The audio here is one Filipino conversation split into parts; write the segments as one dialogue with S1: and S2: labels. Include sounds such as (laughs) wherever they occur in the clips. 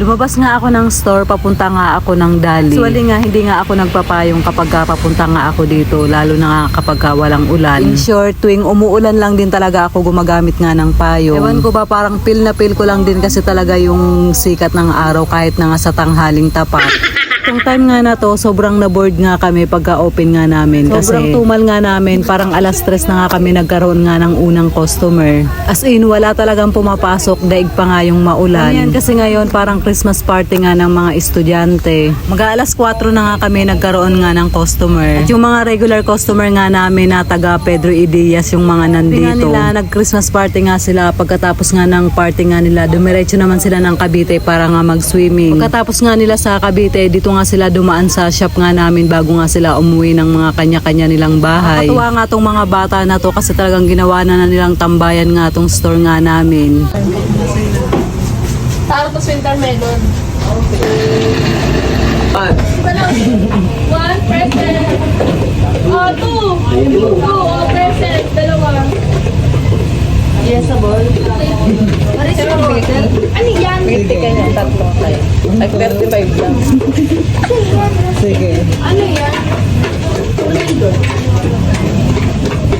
S1: Lumabas nga ako ng store, papunta nga ako ng Dali. Usually nga, hindi nga ako nagpapayong kapag ka papunta nga ako dito, lalo na nga kapag ka walang ulan. In short, tuwing umuulan lang din talaga ako gumagamit nga ng payong. Ewan ko ba, parang feel na feel ko lang din kasi talaga yung sikat ng araw kahit na nga sa tanghaling tapat. Itong time nga na to, sobrang na-bored nga kami pagka-open nga namin. Sobrang tumal nga namin, parang alas tres na nga kami nagkaroon nga ng unang customer. As in, wala talagang pumapasok, daig pa nga yung maulan. Ayan, kasi ngayon parang Christmas party nga ng mga estudyante. Mag-aalas 4 na nga kami nagkaroon nga ng customer. At yung mga regular customer nga namin na taga Pedro Ideas, yung mga nandito. Nga nila, nag-Christmas party nga sila. Pagkatapos nga ng party nga nila, dumiretso naman sila ng Cavite para nga mag-swimming. Pagkatapos nga nila sa Cavite, dito nga sila dumaan sa shop nga namin bago nga sila umuwi ng mga kanya-kanya nilang bahay. Nakakatuwa nga tong mga bata na to kasi talagang ginawa na, na nilang tambayan nga tong store nga namin.
S2: Tapos winter melon.
S3: Ah,
S2: One present. Oh, two. Two. Oh, present. Dalawa.
S1: Yes, ball.
S2: Marisol. Ano yan?
S1: kanya, tatlo tayo. Like 35 lang. Sige.
S2: Ano yan?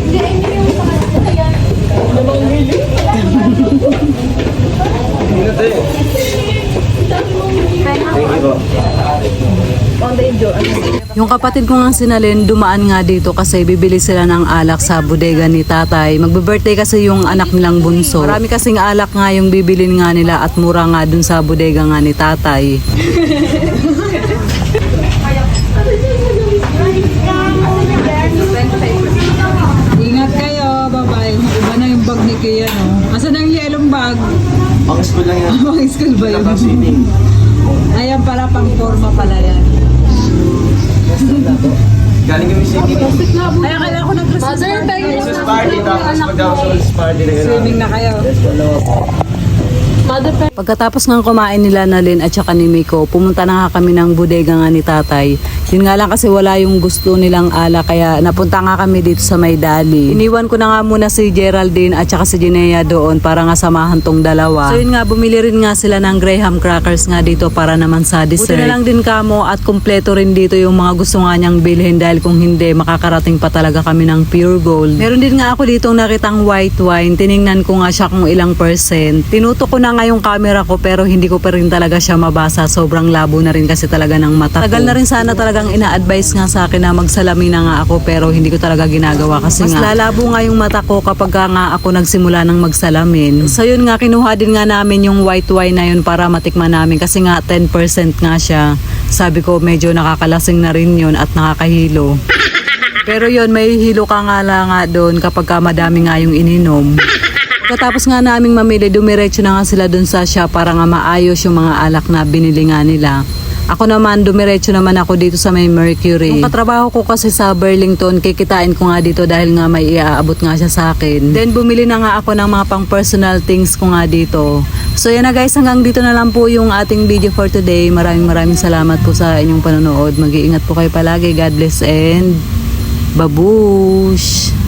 S2: Hindi, ano yung mga ano yan?
S3: thank you po.
S1: Yung kapatid ko nga sinalin, dumaan nga dito kasi bibili sila ng alak sa bodega ni tatay. Magbe-birthday kasi yung anak nilang bunso. Marami kasing alak nga yung bibilin nga nila at mura nga dun sa bodega nga ni tatay. Ingat kayo, bye-bye. Iba na yung bag ni Kia, no? Asan ang yellow bag?
S3: Pang school lang yan. (laughs)
S1: Pang school ba yun? Ayan pala, pang forma pala yan.
S2: Na
S3: gano'n.
S1: Swimming na kayo.
S2: Pa.
S1: Pagkatapos ng kumain nila na Lynn at saka ni Miko, pumunta na nga kami ng bodega nga ni tatay. Yun nga lang kasi wala yung gusto nilang ala kaya napunta nga kami dito sa Maydali. Iniwan ko na nga muna si Geraldine at saka si Jinea doon para nga samahan tong dalawa. So yun nga, bumili rin nga sila ng Graham crackers nga dito para naman sa dessert. Buti na lang din kamo at kumpleto rin dito yung mga gusto nga niyang bilhin dahil kung hindi makakarating pa talaga kami ng pure gold. Meron din nga ako ditong nakitang white wine. Tiningnan ko nga siya kung ilang percent. Tinuto ko na nga yung camera ko pero hindi ko pa rin talaga siya mabasa. Sobrang labo na rin kasi talaga ng mata ko. Tagal na rin sana talagang ina-advise nga sa akin na magsalamin na nga ako pero hindi ko talaga ginagawa kasi Mas nga lalabo nga yung mata ko kapag ka nga ako nagsimula ng magsalamin. So yun nga kinuha din nga namin yung white wine na yun para matikman namin kasi nga 10% nga siya. Sabi ko medyo nakakalasing na rin yun at nakakahilo. (laughs) Pero yun, may hilo ka nga lang nga doon kapag ka madami nga yung ininom. Pagkatapos nga naming mamili, dumiretso na nga sila doon sa shop para nga maayos yung mga alak na binili nga nila. Ako naman, dumiretso naman ako dito sa may Mercury. Yung katrabaho ko kasi sa Burlington, kikitain ko nga dito dahil nga may iaabot nga siya sa akin. Then bumili na nga ako ng mga pang personal things ko nga dito. So yan na guys, hanggang dito na lang po yung ating video for today. Maraming maraming salamat po sa inyong panonood. Mag-iingat po kayo palagi. God bless and babush!